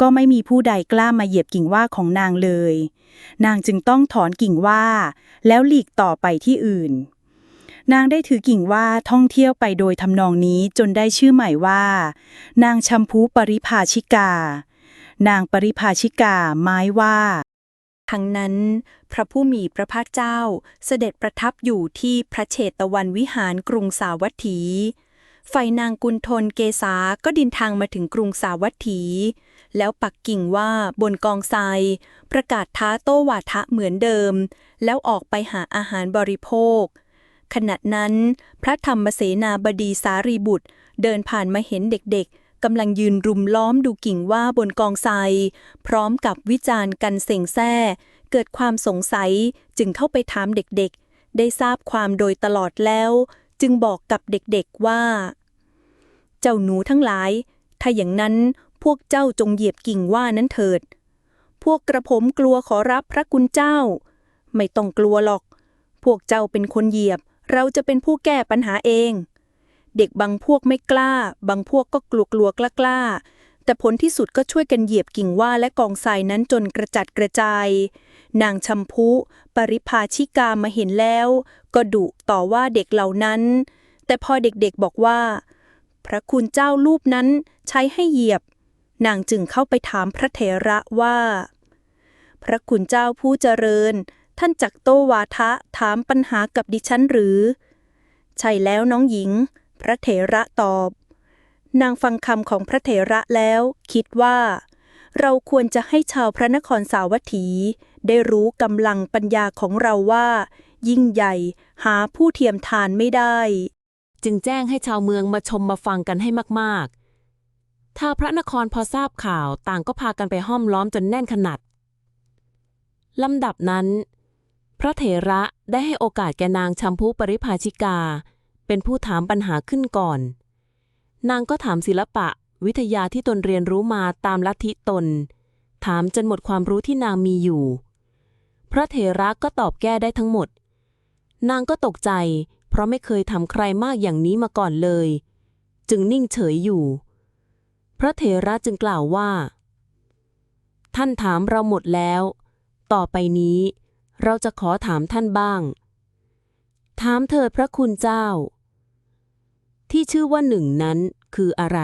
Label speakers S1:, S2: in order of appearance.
S1: ก็ไม่มีผู้ใดกล้ามาเหยียบกิ่งว่าของนางเลย นางจึงต้องถอนกิ่งว่า แล้วหลีกต่อไปที่อื่น นางได้ถือกิ่งว่าท่องเที่ยวไปโดยทำนองนี้จนได้ชื่อใหม่ว่า นางชัมพูปริภาชิกา นางปริภาชิกาไม้ว่า
S2: ทั้งนั้น พระผู้มีพระภาคเจ้าเสด็จประทับอยู่ที่พระเชตวันวิหารกรุงสาวัตถี ฝ่ายนางกุลทนเกษาก็ดินทางมาถึงกรุงสาวัตถี แล้วปักกิ่งว่าบนกองทราย ประกาศท้าโต้วาทะเหมือนเดิม แล้วออกไปหาอาหารบริโภค ขณะนั้น พระธรรมเสนาบดีสารีบุตร เดินผ่านมาเห็นเด็กๆกำลังยืนรุมล้อมดูกิ่งว่าบนกองทรายพร้อมกับวิจารณ์กันเซ็งแซ่เกิดความสงสัยจึงเข้าไปถามเด็กๆ ได้ทราบความโดยตลอดแล้ว จึงบอกกับเด็กๆว่า เจ้าหนูทั้งหลาย ถ้าอย่างนั้น พวกเจ้าจงเหยียบกิ่งว่านั้นเถิด พวกกระผมกลัวขอรับพระคุณเจ้า ไม่ต้องกลัวหรอก พวกเจ้าเป็นคนเหยียบ เราจะเป็นผู้แก้ปัญหาเอง เด็กบางพวกไม่กล้า บางพวกก็กลัวกลัวกล้ากล้าๆแต่ผลที่สุดก็ช่วยกันเหยียบกิ่งว่าและกองทรายนั้นจนกระจัดกระจาย นางชัมพูปริภาชิกามาเห็นแล้ว ก็ดุต่อว่าเด็กเหล่านั้น แต่พอเด็กๆบอกว่า พระคุณเจ้ารูปนั้นใช้ให้เหยียบ นางจึงเข้าไปถามพระเถระว่า พระคุณเจ้าผู้เจริญ ท่านจักโตวาทะถามปัญหากับดิฉันหรือ ใช่แล้วน้องหญิง พระเถระตอบ นางฟังคำของพระเถระแล้ว คิดว่า เราควรจะให้ชาวพระนครสาวัตถี ได้รู้กำลังปัญญาของเราว่า ยิ่งใหญ่หาผู้เทียมทานไม่ได้
S3: จึงแจ้งให้ชาวเมืองมาชมมาฟังกันให้มากๆ ถ้าพระนครพอทราบข่าวต่างก็พากันไปห้อมล้อมจนแน่นขนาดลำดับนั้น พระเถระได้ให้โอกาสแกนางชัมพูปริภาชิกา เป็นผู้ถามปัญหาขึ้นก่อน นางก็ถามศิลปะวิทยาที่ตนเรียนรู้มาตามลัทธิตน ถามจนหมดความรู้ที่นางมีอยู่ พระเถระก็ตอบแก้ได้ทั้งหมด นางก็ตกใจ เพราะไม่เคยทำใครมากอย่างนี้มาก่อนเลย จึงนิ่งเฉยอยู่ ระเถระจึงกล่าวว่า ท่านถามเราหมดแล้ว ต่อไปนี้ เราจะขอถามท่านบ้าง ถามเถิดพระคุณเจ้า ที่ชื่อว่าหนึ่งนั้นคืออะไร